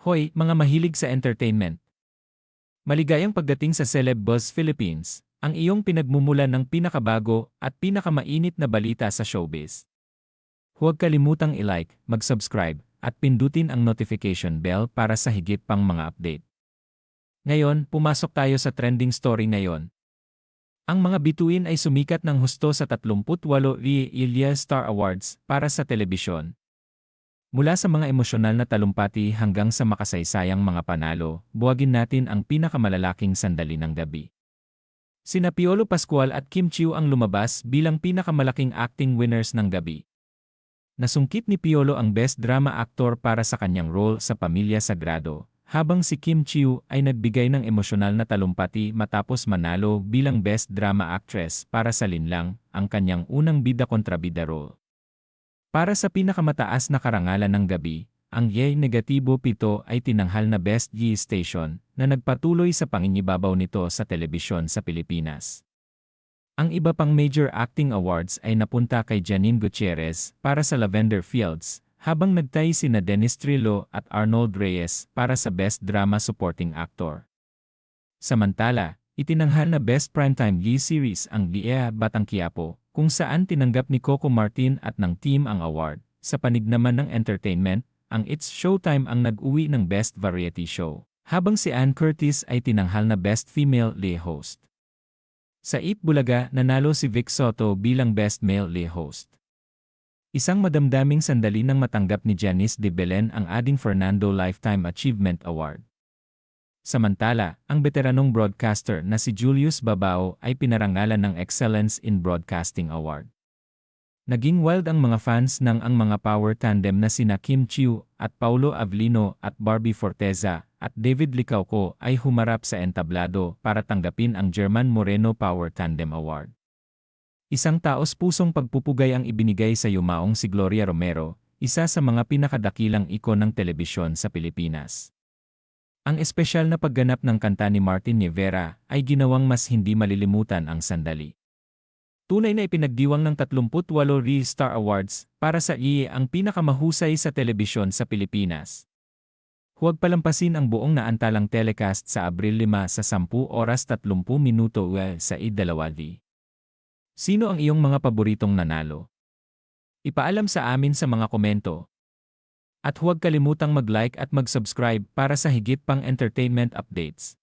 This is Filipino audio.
Hoy, mga mahilig sa entertainment. Maligayang pagdating sa Celeb Buzz Philippines, ang iyong pinagmumulan ng pinakabago at pinakamainit na balita sa showbiz. Huwag kalimutang i-like, mag-subscribe, at pindutin ang notification bell para sa higit pang mga update. Ngayon, pumasok tayo sa trending story ngayon. Ang mga bituin ay sumikat ng husto sa 38 Ilya Star Awards para sa telebisyon. Mula sa mga emosyonal na talumpati hanggang sa makasaysayang mga panalo, buwagin natin ang pinakamalalaking sandali ng gabi. Sina Piolo Pascual at Kim Chiu ang lumabas bilang pinakamalaking acting winners ng gabi. Nasungkit ni Piolo ang Best Drama Actor para sa kanyang role sa Pamilya Sagrado, habang si Kim Chiu ay nagbigay ng emosyonal na talumpati matapos manalo bilang Best Drama Actress para sa Linlang, ang kanyang unang bida-kontrabida role. Para sa pinakamataas na karangalan ng gabi, ang Ye Negatibo 7 ay tinanghal na Best Ye Station na nagpatuloy sa panginibabaw nito sa telebisyon sa Pilipinas. Ang iba pang major acting awards ay napunta kay Janine Gutierrez para sa Lavender Fields, habang nagtay sina Dennis Trillo at Arnold Reyes para sa Best Drama Supporting Actor. Samantala, itinanghal na Best Primetime Ye Series ang Liea Batang Quiapo, kung saan tinanggap ni Coco Martin at ng team ang award. Sa panig naman ng entertainment, ang It's Showtime ang nag-uwi ng Best Variety Show, habang si Ann Curtis ay tinanghal na Best Female Lay Host. Sa Eat Bulaga, nanalo si Vic Soto bilang Best Male Lay Host. Isang madamdaming sandali nang matanggap ni Janice de Belen ang Ading Fernando Lifetime Achievement Award. Samantala, ang veteranong broadcaster na si Julius Babao ay pinarangalan ng Excellence in Broadcasting Award. Naging wild ang mga fans ng ang mga power tandem na sina Kim Chiu at Paulo Avlino at Barbie Forteza at David Licauco ay humarap sa entablado para tanggapin ang German Moreno Power Tandem Award. Isang taos pusong pagpupugay ang ibinigay sa yumaong si Gloria Romero, isa sa mga pinakadakilang ikon ng telebisyon sa Pilipinas. Ang espesyal na pagganap ng kanta ni Martin Rivera ay ginawang mas hindi malilimutan ang sandali. Tunay na ipinagdiwang ng 38 Real Star Awards para sa IE ang pinakamahusay sa telebisyon sa Pilipinas. Huwag palampasin ang buong naantalang telecast sa Abril 5 sa 10 oras 30 minuto well sa I2D. Sino ang iyong mga paboritong nanalo? Ipaalam sa amin sa mga komento. At huwag kalimutang mag-like at mag-subscribe para sa higit pang entertainment updates.